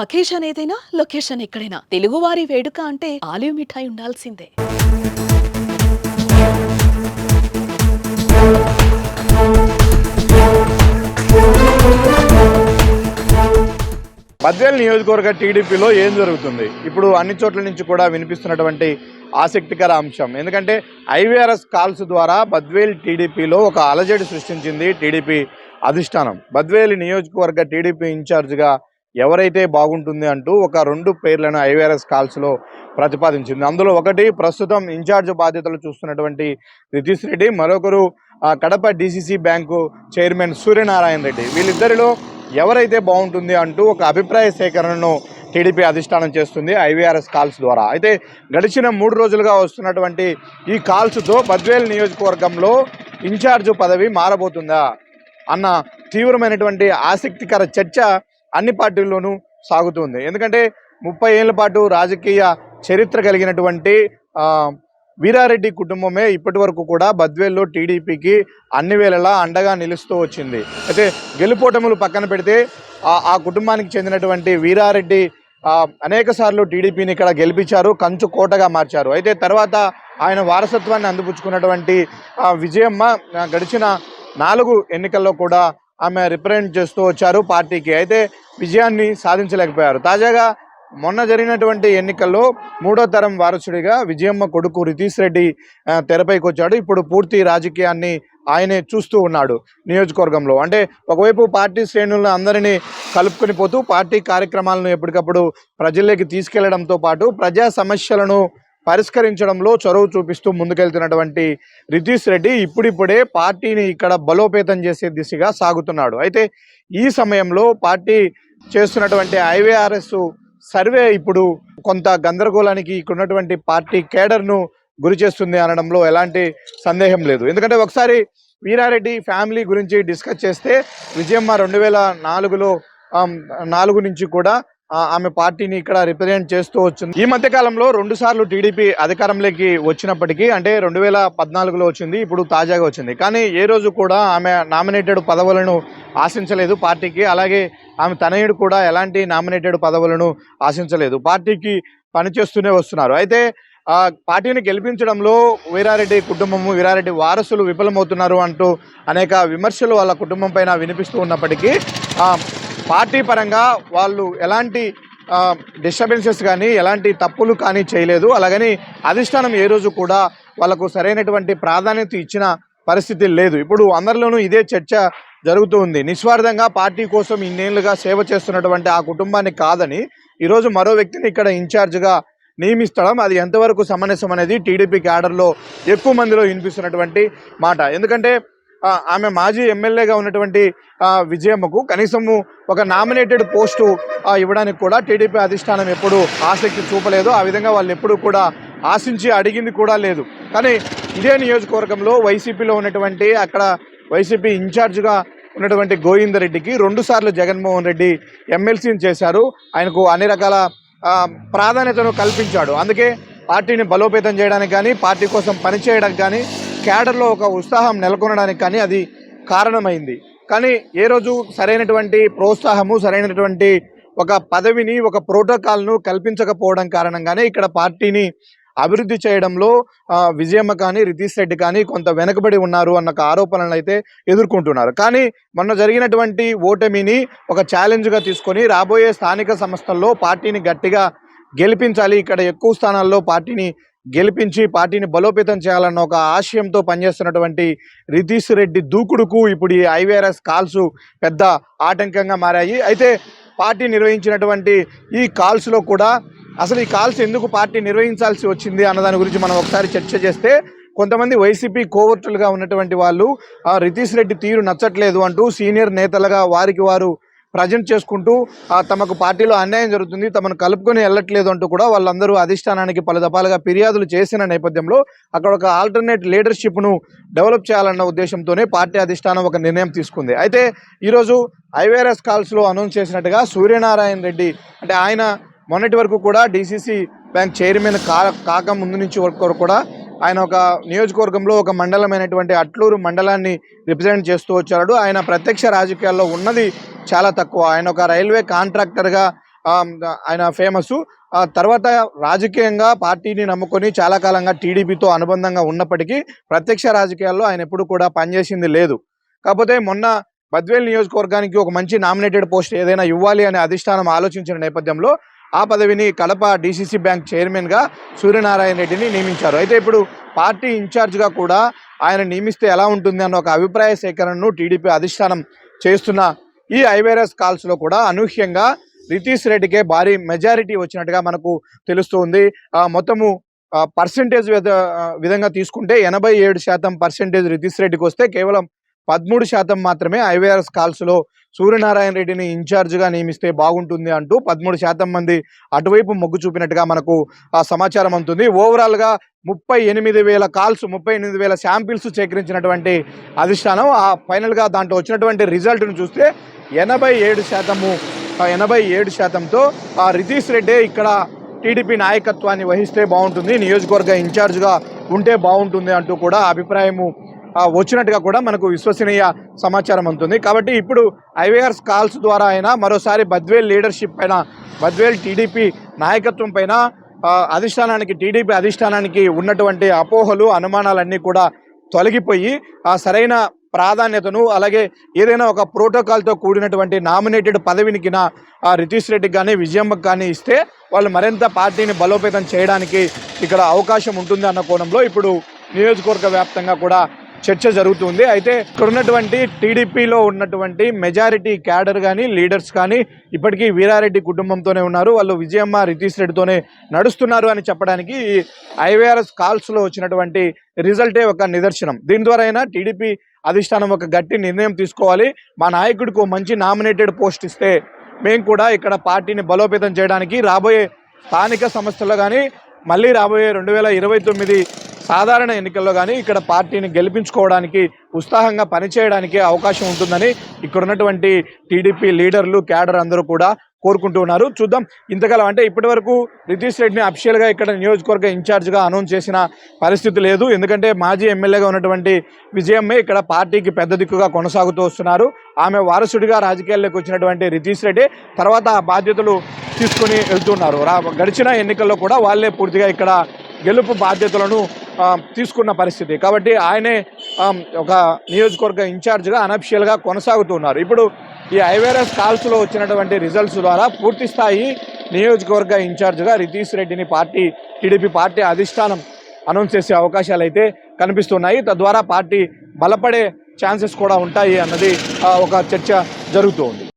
Occasion ఏదైనా location ఎక్కడైనా. తెలుగువారి వేడుక అంటే ఆలివ్ మిఠాయి ఉండాల్సిందే. బద్వేల్ నియోజకవర్గ టీడీపీలో ఏం జరుగుతుంది? ఇప్పుడు అన్ని చోట్ల నుంచి కూడా వినిపిస్తున్నటువంటి ఆసక్తికర అంశం. ఎందుకంటే ఐవీఆర్ఎస్ కాల్స్ ద్వారా బద్వేల్ టీడీపీలో ఒక అలజడి సృష్టించింది టీడీపీ అధిష్టానం. బద్వేలి నియోజకవర్గ టీడీపీ ఇన్ఛార్జ్గా ఎవరైతే బాగుంటుంది అంటూ ఒక రెండు పేర్లను ఐవీఆర్ఎస్ కాల్స్లో ప్రతిపాదించింది. అందులో ఒకటి ప్రస్తుతం ఇన్ఛార్జ్ బాధ్యతలు చూస్తున్నటువంటి రితీష్ రెడ్డి మరొకరు Kadapa DCC bank chairman Suryanarayana Reddy. వీళ్ళిద్దరిలో ఎవరైతే బాగుంటుంది అంటూ ఒక అభిప్రాయ సేకరణను టీడీపీ అధిష్టానం చేస్తుంది ఐవీఆర్ఎస్ కాల్స్ ద్వారా. అయితే గడిచిన మూడు రోజులుగా వస్తున్నటువంటి ఈ కాల్స్తో బద్వేల్ నియోజకవర్గంలో ఇన్ఛార్జ్ పదవి మారబోతుందా అన్న తీవ్రమైనటువంటి ఆసక్తికర చర్చ అన్ని పార్టీల్లోనూ సాగుతుంది ఎందుకంటే ముప్పై ఏళ్ళ పాటు రాజకీయ చరిత్ర కలిగినటువంటి వీరారెడ్డి కుటుంబమే ఇప్పటి వరకు కూడా బద్వేల్లో టీడీపీకి అన్ని వేళలా అండగా నిలుస్తూ వచ్చింది. అయితే గెలుపోటములు పక్కన పెడితే ఆ కుటుంబానికి చెందినటువంటి వీరారెడ్డి అనేక సార్లు టీడీపీని ఇక్కడ గెలిపించారు కంచు కోటగా మార్చారు. అయితే తర్వాత ఆయన వారసత్వాన్ని అందిపుచ్చుకున్నటువంటి విజయమ్మ గడిచిన నాలుగు ఎన్నికల్లో కూడా ఆమె రిప్రజెంట్ చేస్తూ వచ్చారు పార్టీకి. అయితే విజయాన్ని సాధించలేకపోయారు. తాజాగా మొన్న జరిగినటువంటి ఎన్నికల్లో మూడో తరం వారసుడిగా విజయమ్మ కొడుకు రితీష్ రెడ్డి తెరపైకి వచ్చాడు. ఇప్పుడు పూర్తి రాజకీయాన్ని ఆయనే చూస్తూ ఉన్నాడు నియోజకవర్గంలో. అంటే ఒకవైపు పార్టీ శ్రేణులను అందరినీ కలుపుకొని పోతూ పార్టీ కార్యక్రమాలను ఎప్పటికప్పుడు ప్రజల్లోకి తీసుకెళ్ళడంతో పాటు ప్రజా సమస్యలను పరిష్కరించడంలో చొరవ చూపిస్తూ ముందుకెళ్తున్నటువంటి రితీష్ రెడ్డి ఇప్పుడిప్పుడే పార్టీని ఇక్కడ బలోపేతం చేసే దిశగా సాగుతున్నాడు. అయితే ఈ సమయంలో పార్టీ చేస్తున్నటువంటి ఐవీఆర్ఎస్ సర్వే ఇప్పుడు కొంత గందరగోళానికి ఇక్కడ ఉన్నటువంటి పార్టీ కేడర్ను గురి చేస్తుంది అనడంలో ఎలాంటి సందేహం లేదు. ఎందుకంటే ఒకసారి వీరారెడ్డి ఫ్యామిలీ గురించి డిస్కస్ చేస్తే విజయమ్మ రెండు వేల నాలుగులో నాలుగు నుంచి కూడా ఆమె పార్టీని ఇక్కడ రిప్రజెంట్ చేస్తూ వచ్చింది. ఈ మధ్య కాలంలో రెండు సార్లు టీడీపీ అధికారంలోకి వచ్చినప్పటికీ అంటే రెండు వేల పద్నాలుగులో వచ్చింది ఇప్పుడు తాజాగా వచ్చింది. కానీ ఏ రోజు కూడా ఆమె నామినేటెడ్ పదవులను ఆశించలేదు పార్టీకి. అలాగే ఆమె తనయుడు కూడా ఎలాంటి నామినేటెడ్ పదవులను ఆశించలేదు. పార్టీకి పనిచేస్తూనే వస్తున్నారు. అయితే పార్టీని గెలిపించడంలో వీరారెడ్డి కుటుంబము వీరారెడ్డి వారసులు విఫలమవుతున్నారు అంటూ అనేక విమర్శలు వాళ్ళ కుటుంబం పైన వినిపిస్తూ ఉన్నప్పటికీ పార్టీ పరంగా వాళ్ళు ఎలాంటి డిస్టర్బెన్సెస్ కానీ ఎలాంటి తప్పులు కానీ చేయలేదు. అలాగని అధిష్టానం ఏ రోజు కూడా వాళ్ళకు సరైనటువంటి ప్రాధాన్యత ఇచ్చిన పరిస్థితి లేదు. ఇప్పుడు అందరిలోనూ ఇదే చర్చ జరుగుతూ ఉంది. నిస్వార్థంగా పార్టీ కోసం ఇన్నేళ్ళుగా సేవ చేస్తున్నటువంటి ఆ కుటుంబాన్ని కాదని ఈరోజు మరో వ్యక్తిని ఇక్కడ ఇన్ఛార్జ్గా నియమిస్తడం అది ఎంతవరకు సమంజసం అనేది టీడీపీ క్యాడర్లో ఎక్కువ మందిలో వినిపిస్తున్నటువంటి మాట. ఎందుకంటే ఆమె మాజీ ఎమ్మెల్యేగా ఉన్నటువంటి విజయమ్మకు కనీసము ఒక నామినేటెడ్ పోస్టు ఇవ్వడానికి కూడా టీడీపీ అధిష్టానం ఎప్పుడు ఆసక్తి చూపలేదు. ఆ విధంగా వాళ్ళు ఎప్పుడు కూడా ఆశించి అడిగింది కూడా లేదు. కానీ ఇదే నియోజకవర్గంలో వైసీపీలో ఉన్నటువంటి అక్కడ వైసీపీ ఇన్ఛార్జ్గా ఉన్నటువంటి గోవిందరెడ్డికి రెడ్డికి జగన్మోహన్ రెడ్డి ఎమ్మెల్సీని చేశారు. ఆయనకు అన్ని రకాల ప్రాధాన్యతను కల్పించాడు. అందుకే పార్టీని బలోపేతం చేయడానికి కానీ పార్టీ కోసం పనిచేయడానికి కానీ క్యాడర్లో ఒక ఉత్సాహం నెలకొనడానికి కానీ అది కారణమైంది. కానీ ఏ రోజు సరైనటువంటి ప్రోత్సాహము సరైనటువంటి ఒక పదవిని ఒక ప్రోటోకాల్ను కల్పించకపోవడం కారణంగానే ఇక్కడ పార్టీని అభివృద్ధి చేయడంలో విజయమ్మ కానీ రితీష్ రెడ్డి కానీ కొంత వెనుకబడి ఉన్నారు అన్న ఒక ఆరోపణలు అయితే ఎదుర్కొంటున్నారు. కానీ మొన్న జరిగినటువంటి ఓటమిని ఒక ఛాలెంజ్గా తీసుకొని రాబోయే స్థానిక సంస్థల్లో పార్టీని గట్టిగా గెలిపించాలి ఇక్కడ ఎక్కువ స్థానాల్లో పార్టీని గెలిపించి పార్టీని బలోపేతం చేయాలన్న ఒక ఆశయంతో పనిచేస్తున్నటువంటి రితీష్ రెడ్డి దూకుడుకు ఇప్పుడు ఈ ఐవీఆర్ఎస్ కాల్స్ పెద్ద ఆటంకంగా మారాయి. అయితే పార్టీ నిర్వహించినటువంటి ఈ కాల్స్లో కూడా అసలు ఈ కాల్స్ ఎందుకు పార్టీ నిర్వహించాల్సి వచ్చింది అన్న దాని గురించి మనం ఒకసారి చర్చ చేస్తే కొంతమంది వైసీపీ కోవర్టులుగా ఉన్నటువంటి వాళ్ళు ఆ, రితీష్ రెడ్డి తీరు నచ్చట్లేదు అంటూ సీనియర్ నేతలుగా వారికి వారు ప్రజెంట్ చేసుకుంటూ ఆ, తమకు పార్టీలో అన్యాయం జరుగుతుంది తమను కలుపుకొని వెళ్ళట్లేదు అంటూ కూడా వాళ్ళందరూ అధిష్టానానికి పలు దఫాలుగా ఫిర్యాదులు చేసిన నేపథ్యంలో అక్కడ ఒక ఆల్టర్నేట్ లీడర్షిప్ను డెవలప్ చేయాలన్న ఉద్దేశంతోనే పార్టీ అధిష్టానం ఒక నిర్ణయం తీసుకుంది. అయితే ఈరోజు ఐవీఆర్ఎస్ కాల్స్లో అనౌన్స్ చేసినట్టుగా సూర్యనారాయణ రెడ్డి అంటే ఆయన మొన్నటి వరకు కూడా డీసీసీ బ్యాంక్ చైర్మన్ కా కాక ముందు నుంచి వరకు కూడా ఆయన ఒక నియోజకవర్గంలో ఒక మండలమైనటువంటి అట్లూరు మండలాన్ని రిప్రజెంట్ చేస్తూ వచ్చాడు. ఆయన ప్రత్యక్ష రాజకీయాల్లో ఉన్నది చాలా తక్కువ. ఆయన ఒక రైల్వే కాంట్రాక్టర్గా ఆయన ఫేమస్. ఆ తర్వాత రాజకీయంగా పార్టీని నమ్ముకొని చాలా కాలంగా టీడీపీతో అనుబంధంగా ఉన్నప్పటికీ ప్రత్యక్ష రాజకీయాల్లో ఆయన ఎప్పుడు కూడా పనిచేసింది లేదు. కాకపోతే మొన్న బద్వేల్ నియోజకవర్గానికి ఒక మంచి నామినేటెడ్ పోస్ట్ ఏదైనా ఇవ్వాలి అనే అధిష్టానం ఆలోచించిన నేపథ్యంలో ఆ పదవిని కడప డీసీసీ బ్యాంక్ చైర్మన్గా సూర్యనారాయణ రెడ్డిని నియమించారు. అయితే ఇప్పుడు పార్టీ ఇన్ఛార్జ్గా కూడా ఆయన నియమిస్తే ఎలా ఉంటుంది అన్న ఒక అభిప్రాయ సేకరణను టీడీపీ అధిష్టానం చేస్తున్న ఈ ఐవేరస్ కాల్స్లో కూడా అనూహ్యంగా రితీష్ రెడ్డికే భారీ మెజారిటీ వచ్చినట్టుగా మనకు తెలుస్తుంది. మొత్తము పర్సంటేజ్ విధంగా తీసుకుంటే ఎనభై ఏడు శాతం పర్సంటేజ్ రితీష్ రెడ్డికి వస్తే కేవలం పదమూడు శాతం మాత్రమే ఐవీఆర్ఎస్ కాల్స్లో సూర్యనారాయణ రెడ్డిని ఇన్ఛార్జ్గా నియమిస్తే బాగుంటుంది అంటూ పదమూడు శాతం మంది అటువైపు మొగ్గు చూపినట్టుగా మనకు ఆ సమాచారం అందుతుంది. ఓవరాల్గా ముప్పై ఎనిమిది వేల కాల్స్ ముప్పై ఎనిమిది వేల శాంపిల్స్ సేకరించినటువంటి అధిష్టానం ఆ ఫైనల్గా దాంట్లో వచ్చినటువంటి రిజల్ట్ను చూస్తే ఎనభై ఏడు శాతము ఎనభై ఏడు శాతంతో ఆ రితీష్ రెడ్డి ఇక్కడ టీడీపీ నాయకత్వాన్ని వహిస్తే బాగుంటుంది నియోజకవర్గ ఇన్ఛార్జ్గా ఉంటే బాగుంటుంది అంటూ కూడా అభిప్రాయము వచ్చినట్టుగా కూడా మనకు విశ్వసనీయ సమాచారం అందుతుంది. కాబట్టి ఇప్పుడు ఐవీఆర్స్ కాల్స్ ద్వారా అయినా మరోసారి బద్వేల్ లీడర్షిప్ పైన బద్వేల్ టీడీపీ నాయకత్వం పైన అధిష్టానానికి టీడీపీ అధిష్టానానికి ఉన్నటువంటి అపోహలు అనుమానాలన్నీ కూడా తొలగిపోయి ఆ సరైన ప్రాధాన్యతను అలాగే ఏదైనా ఒక ప్రోటోకాల్తో కూడినటువంటి నామినేటెడ్ పదవినికిన ఆ రితీష్ రెడ్డికి కానీ విజయమ్మకి కానీ ఇస్తే వాళ్ళు మరింత పార్టీని బలోపేతం చేయడానికి ఇక్కడ అవకాశం ఉంటుంది అన్న కోణంలో ఇప్పుడు నియోజకవర్గ వ్యాప్తంగా కూడా చర్చ జరుగుతుంది. అయితే ఇక్కడ ఉన్నటువంటి టీడీపీలో ఉన్నటువంటి మెజారిటీ క్యాడర్ కానీ లీడర్స్ కానీ ఇప్పటికీ వీరారెడ్డి కుటుంబంతోనే ఉన్నారు. వాళ్ళు విజయమ్మ రితీష్ రెడ్డితోనే నడుస్తున్నారు అని చెప్పడానికి ఈ ఐవీఆర్ఎస్ కాల్స్లో వచ్చినటువంటి రిజల్టే ఒక నిదర్శనం. దీని ద్వారా అయినా టీడీపీ అధిష్టానం ఒక గట్టి నిర్ణయం తీసుకోవాలి. మా నాయకుడికి మంచి నామినేటెడ్ పోస్ట్ ఇస్తే మేము కూడా ఇక్కడ పార్టీని బలోపేతం చేయడానికి రాబోయే స్థానిక సంస్థల్లో కానీ మళ్ళీ రాబోయే రెండు వేల ఇరవై తొమ్మిది సాధారణ ఎన్నికల్లో కానీ ఇక్కడ పార్టీని గెలిపించుకోవడానికి ఉత్సాహంగా పనిచేయడానికి అవకాశం ఉంటుందని ఇక్కడ ఉన్నటువంటి టీడీపీ లీడర్లు క్యాడర్ అందరూ కూడా కోరుకుంటూ ఉన్నారు. చూద్దాం ఇంతకాలం అంటే ఇప్పటి వరకు రితీష్ రెడ్డిని అఫిషియల్గా ఇక్కడ నియోజకవర్గ ఇన్ఛార్జ్గా అనౌన్స్ చేసిన పరిస్థితి లేదు. ఎందుకంటే మాజీ ఎమ్మెల్యేగా ఉన్నటువంటి విజయమ్మే ఇక్కడ పార్టీకి పెద్ద దిక్కుగా కొనసాగుతూ వస్తున్నారు. ఆమె వారసుడిగా రాజకీయాల్లోకి వచ్చినటువంటి రితీష్ రెడ్డి తర్వాత ఆ బాధ్యతలు తీసుకుని వెళ్తున్నారు. రా గడిచిన ఎన్నికల్లో కూడా వాళ్ళే పూర్తిగా ఇక్కడ గెలుపు బాధ్యతలను తీసుకున్న పరిస్థితి. కాబట్టి ఆయనే ఒక నియోజకవర్గ ఇన్ఛార్జ్గా అనఫిషియల్గా కొనసాగుతున్నారు ఇప్పుడు ఈ ఐవేరస్ కాల్స్లో వచ్చినటువంటి రిజల్ట్స్ ద్వారా పూర్తి స్థాయి నియోజకవర్గ ఇన్ఛార్జ్గా రితీష్ రెడ్డిని పార్టీ టీడీపీ పార్టీ అధిష్టానం అనౌన్స్ చేసే అవకాశాలు అయితే కనిపిస్తున్నాయి. తద్వారా పార్టీ బలపడే ఛాన్సెస్ కూడా ఉంటాయి అన్నది ఒక చర్చ జరుగుతూ ఉంది.